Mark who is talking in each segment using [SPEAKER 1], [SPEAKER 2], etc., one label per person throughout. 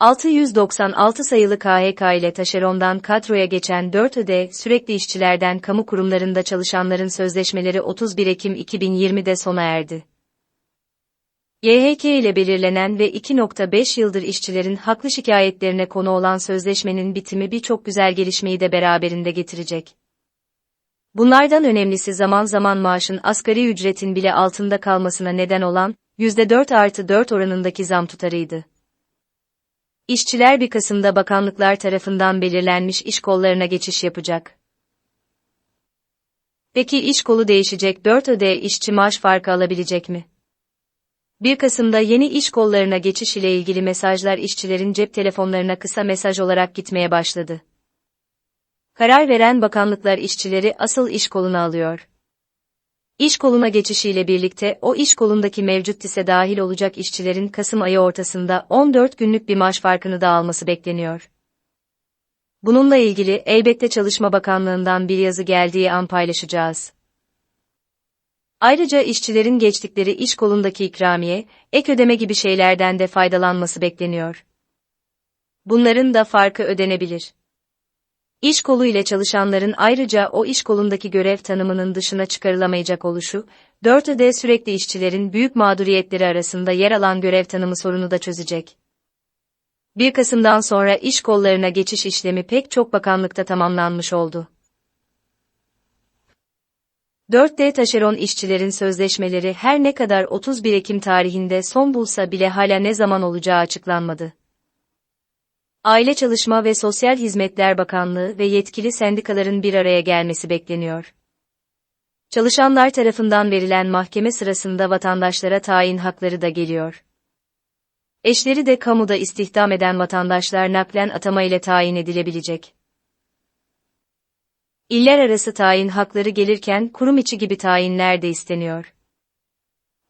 [SPEAKER 1] 696 sayılı KHK ile taşerondan kadroya geçen 4 öde sürekli işçilerden kamu kurumlarında çalışanların sözleşmeleri 31 Ekim 2020'de sona erdi. YHK ile belirlenen ve 2.5 yıldır işçilerin haklı şikayetlerine konu olan sözleşmenin bitimi birçok güzel gelişmeyi de beraberinde getirecek. Bunlardan önemlisi zaman zaman maaşın asgari ücretin bile altında kalmasına neden olan, %4 artı 4 oranındaki zam tutarıydı. İşçiler 1 Kasım'da bakanlıklar tarafından belirlenmiş iş kollarına geçiş yapacak. Peki iş kolu değişecek 4 öde işçi maaş farkı alabilecek mi? 1 Kasım'da yeni iş kollarına geçiş ile ilgili mesajlar işçilerin cep telefonlarına kısa mesaj olarak gitmeye başladı. Karar veren bakanlıklar işçileri asıl iş koluna alıyor. İş koluna geçişiyle birlikte o iş kolundaki mevcut tise dahil olacak işçilerin Kasım ayı ortasında 14 günlük bir maaş farkını da alması bekleniyor. Bununla ilgili elbette Çalışma Bakanlığı'ndan bir yazı geldiği an paylaşacağız. Ayrıca işçilerin geçtikleri iş kolundaki ikramiye, ek ödeme gibi şeylerden de faydalanması bekleniyor. Bunların da farkı ödenebilir. İş kolu ile çalışanların ayrıca o iş kolundaki görev tanımının dışına çıkarılamayacak oluşu, 4D sürekli işçilerin büyük mağduriyetleri arasında yer alan görev tanımı sorunu da çözecek. 1 Kasım'dan sonra iş kollarına geçiş işlemi pek çok bakanlıkta tamamlanmış oldu. 4D taşeron işçilerin sözleşmeleri her ne kadar 31 Ekim tarihinde son bulsa bile hala ne zaman olacağı açıklanmadı. Aile Çalışma ve Sosyal Hizmetler Bakanlığı ve yetkili sendikaların bir araya gelmesi bekleniyor. Çalışanlar tarafından verilen mahkeme sırasında vatandaşlara tayin hakları da geliyor. Eşleri de kamuda istihdam eden vatandaşlar naklen atama ile tayin edilebilecek. İller arası tayin hakları gelirken kurum içi gibi tayinler de isteniyor.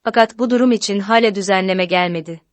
[SPEAKER 1] Fakat bu durum için hala düzenleme gelmedi.